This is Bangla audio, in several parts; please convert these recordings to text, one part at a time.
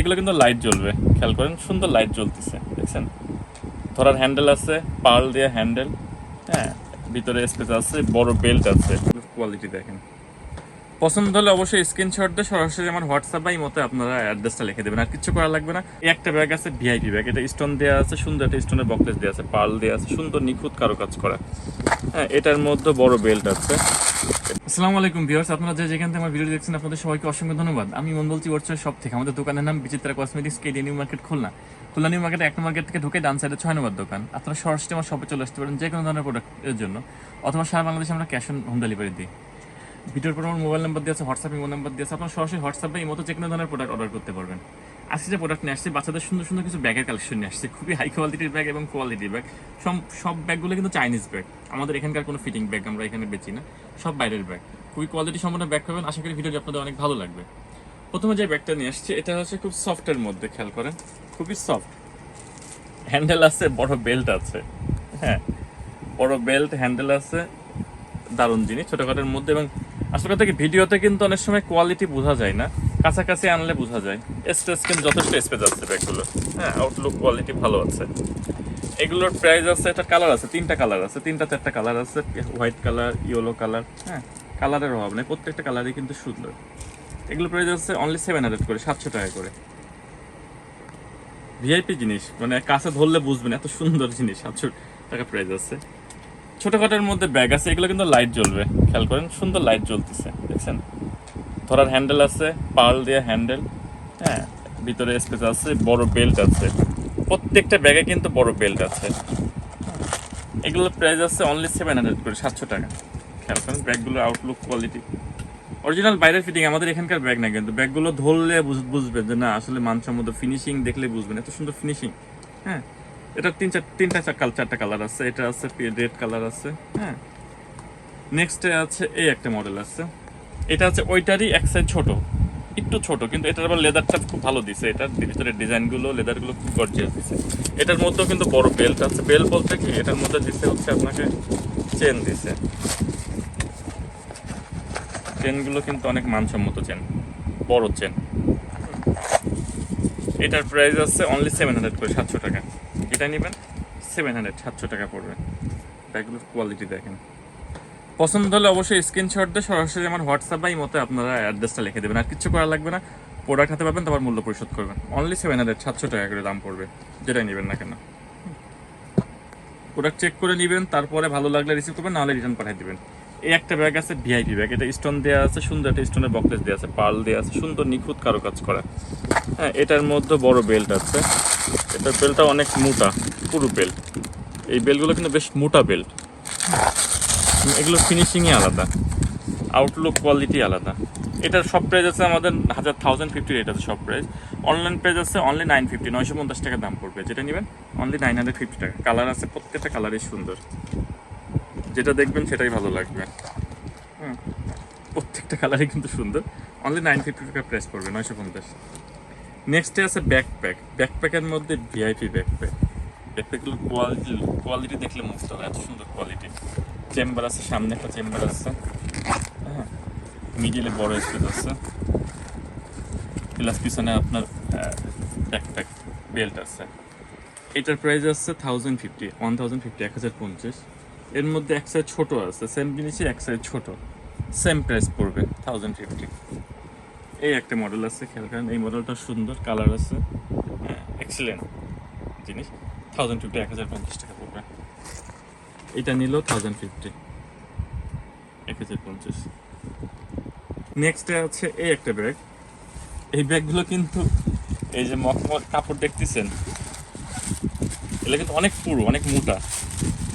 এগুলো কিন্তু লাইট জ্বলবে। খেয়াল করেন, সুন্দর লাইট জ্বলতেছে, দেখছেন? ধরার হ্যান্ডেল আছে পাল দিয়ে হ্যান্ডেল হ্যাঁ? ভিতরে স্পেস আছে, বড় বেল্ট আছে। কোয়ালিটি দেখেন। পছন্দ হলে অবশ্যই স্ক্রিনশট দিয়ে সরাসরি আমার হোয়াটসঅ্যাপ বা মতে আপনারা অ্যাড্রেসটা লিখে দেবেন। আর কিছু করা লাগবে না। এই একটা ব্যাগ আছে ভিআইপি ব্যাগ এটা স্টোন দেওয়া আছে, সুন্দর একটা স্টোনের বকলেস দেওয়া আছে পার্ল দেওয়া আছে, সুন্দর নিখুঁত কারুকাজ করা। হ্যাঁ এটার মধ্যে বড় বেল্ট আছে। আসসালামু আলাইকুম ভিউয়ার্স আপনারা যে যেখান থেকে আমার ভিডিও দেখছেন, আপনাদের সবাইকে অসংখ্য ধন্যবাদ। আমি মন বলছি ওয়ার্ডসের সব থেকে আমাদের দোকানের নাম Bichitra cosmetics KD new market Khulna. Khulna new market এক মার্কেট থেকে ঢুকে ডান সাইডে ছয় নম্বর দোকান। আপনারা সরাসরি আমার শপে চলে আসতে পারেন যে কোনো ধরনের প্রোডাক্টের জন্য। অথবা সারা বাংলাদেশে আমরা ক্যাশ অন হোম ডেলিভারি দিই। ভিডিওর পর আমার মোবাইল নাম্বার দিয়েছে হোয়াটসঅ্যাপ ইমো নাম্বার দিয়েছে আপনার সরাসরি হোয়াটসঅ্যাপে এই মতো যে কোনো ধরনের প্রোডাক্ট অর্ডার করতে পারবেন। আজকে যে প্রোডাক্ট নিয়ে আসছে, বাচ্চাদের সুন্দর সুন্দর কিছু ব্যাগের কালেকশন নিয়ে আসছে, খুবই হাই কোয়ালিটির ব্যাগ এবং কোয়ালিটির ব্যাগ সব সব ব্যাগগুলো কিন্তু চাইনিজ ব্যাগ আমাদের এখানকার কোনো ফিটিং ব্যাগ আমরা এখানে বেচি না, সব বাইরের ব্যাগ খুবই কোয়ালিটি সম্পন্ন ব্যাগ পাবেন, আশা করি ভিডিওটি আপনাদের অনেক ভালো লাগবে। প্রথমে যে ব্যাগটা নিয়ে আসছে, এটা হচ্ছে খুব সফটের মধ্যে, খেয়াল করেন, খুবই সফট হ্যান্ডেল আছে, বড় বেল্ট আছে হ্যাঁ। বড় বেল্ট হ্যান্ডেল আছে, দারুণ জিনিস, ছোটখাটোর মধ্যে এবং আসলে থেকে ভিডিওতে কিন্তু অনেক সময় কোয়ালিটি বোঝা যায় না। কাছাকাছি আনলে বোঝা যায়। স্পেস কিন্তু যথেষ্ট স্পেস আছে ব্যাগগুলো। হ্যাঁ আউটলুক কোয়ালিটি ভালো আছে। এগুলোর প্রাইস আছে, একটা কালার আছে, তিনটা কালার আছে, তিনটা চারটা কালার আছে হোয়াইট কালার ইয়েলো কালার হ্যাঁ কালারের অভাব নেই, প্রত্যেকটা কালারই কিন্তু সুন্দর। এগুলো প্রাইস আছে অনলি সেভেন হান্ড্রেড করে, সাতশো টাকা করে। ভিআইপি জিনিস মানে কাছে ধরলে বুঝবেন, এত সুন্দর জিনিস, সাতশো টাকা প্রাইস আছে। ছোটখাটোর মধ্যে ব্যাগ আছে, এগুলো কিন্তু লাইট জ্বলবে। খেয়াল করেন, সুন্দর লাইট জ্বলতেছে, দেখছেন? ধরার হ্যান্ডেল আছে, পার্ল দেওয়া হ্যান্ডেল হ্যাঁ? ভিতরে স্পেস আছে, বড় বেল্ট আছে। প্রত্যেকটা ব্যাগে কিন্তু বড় বেল্ট আছে। এগুলোর প্রাইস আছে অনলি সেভেন হান্ড্রেড করে, সাতশো টাকা। খেয়াল করেন ব্যাগগুলোর আউটলুক কোয়ালিটি অরিজিনাল বাইরের ফিটিং আমাদের এখানকার ব্যাগ না কিন্তু। ব্যাগগুলো ধরলে বুঝ- বুঝবেন যে না, আসলে মানসম্মত ফিনিশিং দেখলে বুঝবেন, এত সুন্দর ফিনিশিং হ্যাঁ? এটা তিন চার, তিনটা চার চারটা কালার আছে, এটা আছে রেড কালার আছে হ্যাঁ। নেক্সটে আছে এই একটা মডেল আছে। এটা আছে ওইটারই এক সাইজ ছোট, একটু ছোট, কিন্তু এটার আবার লেদারটা খুব ভালো দিছে। এটার ভিতরে ডিজাইনগুলো লেদারগুলো খুব গর্জিয়াস দিছে। এটার মধ্যেও কিন্তু বড় বেল্ট আছে। বেল্ট বলতে কি, এটার মধ্যে দিছে হচ্ছে আপনাকে চেন দিছে। চেনগুলো কিন্তু অনেক মানসম্মত চেন বড় চেন এটার প্রাইস আছে অনলি সেভেন হান্ড্রেড করে, সাতশো টাকা। এটা নেবেন সেভেন হান্ড্রেড সাতশো টাকা পড়বে। ব্যাগগুলোর কোয়ালিটি দেখেন। পছন্দ হলে অবশ্যই স্ক্রিনশট দিয়ে সরাসরি আমার হোয়াটসঅ্যাপ বা মতে আপনারা অ্যাড্রেসটা লিখে দেবেন। আর কিছু করা লাগবে না প্রোডাক্ট হাতে পাবেন, তারপর মূল্য পরিশোধ করবেন। অনলি সেভেন হান্ড্রেড সাতশো টাকা করে দাম পড়বে, যেটাই নেবেন না কেন। প্রোডাক্ট চেক করে নেবেন, তারপরে ভালো লাগলে রিসিভ করবেন, নাহলে রিটার্ন পাঠিয়ে দিবেন। এই একটা ব্যাগ আছে ভিআইপি ব্যাগ এটা স্টোন দেওয়া আছে, সুন্দর একটা স্টোনের বকলেস দেওয়া আছে পাল দেওয়া আছে, সুন্দর নিখুঁত কারুকাজ করা। হ্যাঁ এটার মধ্যে বড় বেল্ট আছে। এটার বেল্টটা অনেক মোটা, পুরো বেল্ট এই বেল্টগুলো কিন্তু বেশ মোটা বেল্ট এগুলো ফিনিশিংই আলাদা। আউটলুক কোয়ালিটি আলাদা। এটার সব প্রাইস আছে আমাদের হাজার থাউজেন্ড ফিফটি রেট আছে সব প্রাইস অনলাইন প্রাইস আছে অনলি নাইন ফিফটি নয়শো পঞ্চাশ টাকা দাম পড়বে। যেটা নেবেন অনলি নাইন হান্ড্রেড ফিফটি টাকা। কালার আছে, প্রত্যেকটা কালারই সুন্দর। যেটা দেখবেন সেটাই ভালো লাগবে। হুম। প্রত্যেকটা কালারই কিন্তু সুন্দর। অনলি নাইন ফিফটি টাকা প্রাইস পড়বে নয়শো পঞ্চাশ। নেক্সটে আছে ব্যাকপ্যাক ব্যাকপ্যাকের মধ্যে ভিআইপি ব্যাকপ্যাক ব্যাকপ্যাকগুলোর কোয়ালিটি কোয়ালিটি দেখলে মুগ্ধ হয় এত সুন্দর কোয়ালিটি চেম্বার আছে সামনে একটা চেম্বার আছে। হ্যাঁ মিডিলে বড় স্পেস আছে। প্লাস পিছনে আপনার ব্যাকপ্যাক বেল্ট আছে। এটার প্রাইস আছে thousand fifty one thousand fifty এক হাজার পঞ্চাশ। এর মধ্যে এক সাইজ ছোটো আছে সেম জিনিসই এক সাইজ ছোটো। সেম প্রাইস পড়বে থাউজেন্ড ফিফটি এই একটা মডেল আছে, খেয়াল করেন, এই মডেলটা সুন্দর কালার আছে। হ্যাঁ এক্সিলেন্ট জিনিস। থাউজেন্ড ফিফটি এক হাজার পঞ্চাশ টাকা পড়বে। এটা নিল থাউজেন্ড ফিফটি এক হাজার পঞ্চাশ। নেক্সটে আছে এই একটা ব্যাগ এই ব্যাগগুলো কিন্তু এই যে মখমল কাপড় দেখতেছেন? এগুলো কিন্তু অনেক পুরো, অনেক মোটা।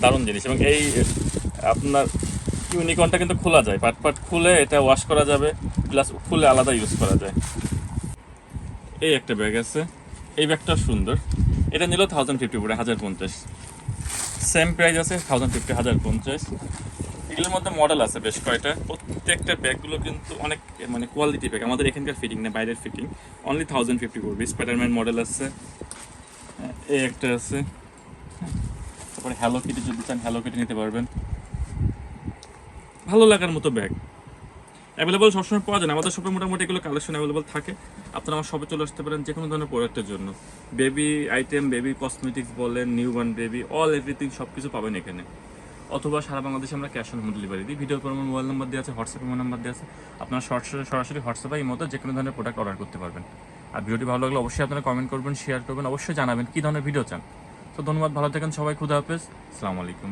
দারুণ জিনিস এবং এই, আপনার ইউনিকর্নটা কিন্তু খোলা যায়, পাট পাট খুলে এটা ওয়াশ করা যাবে প্লাস খুলে আলাদা ইউজ করা যায়। এই একটা ব্যাগ আছে, এই ব্যাগটা সুন্দর। এটা নিল থাউজেন্ড ফিফটি পড়ে হাজার পঞ্চাশ। সেম প্রাইস আছে থাউজেন্ড ফিফটি হাজার পঞ্চাশ। এগুলোর মধ্যে মডেল আছে বেশ কয়টা। প্রত্যেকটা ব্যাগগুলো কিন্তু অনেক মানে কোয়ালিটি ব্যাগ আমাদের এখানকার ফিটিং না, বাইরের ফিটিং অনলি থাউজেন্ড ফিফটি পড়বে। স্পাইডারম্যান মডেল আছে। এই একটা আছে। তারপরে হ্যালো কিটি যদি চান হ্যালো কিটি নিতে পারবেন। ভালো লাগার মতো ব্যাগ। অ্যাভেলেবল সবসময় পাওয়া যায় না। আমাদের শপে মোটামুটি এগুলো কালেকশন অ্যাভেলেবল থাকে। আপনারা আমার শপে চলে আসতে পারেন যে কোনো ধরনের প্রোডাক্টের জন্য। বেবি আইটেম বেবি কসমেটিক্স বলেন new born baby all everything সব কিছু পাবেন এখানে। অথবা সারা বাংলাদেশে আমরা ক্যাশ অন হোম ডেলিভারি দিই। ভিডিও পর আমার মোবাইল নাম্বার দেওয়া আছে হোয়াটসঅ্যাপে আমার নাম্বার দেওয়া আছে। আপনারা সরাসরি সরাসরি হোয়াটসঅ্যাপে এই মতো যে কোনো ধরনের প্রোডাক্ট অর্ডার করতে পারবেন। আর ভিডিওটি ভালো লাগলে অবশ্যই আপনারা কমেন্ট করবেন শেয়ার করবেন, অবশ্যই জানাবেন কী ধরনের ভিডিও চান। তো ধন্যবাদ ভালো থাকেন সবাই খুদা হাফেজ। আসসালামু আলাইকুম।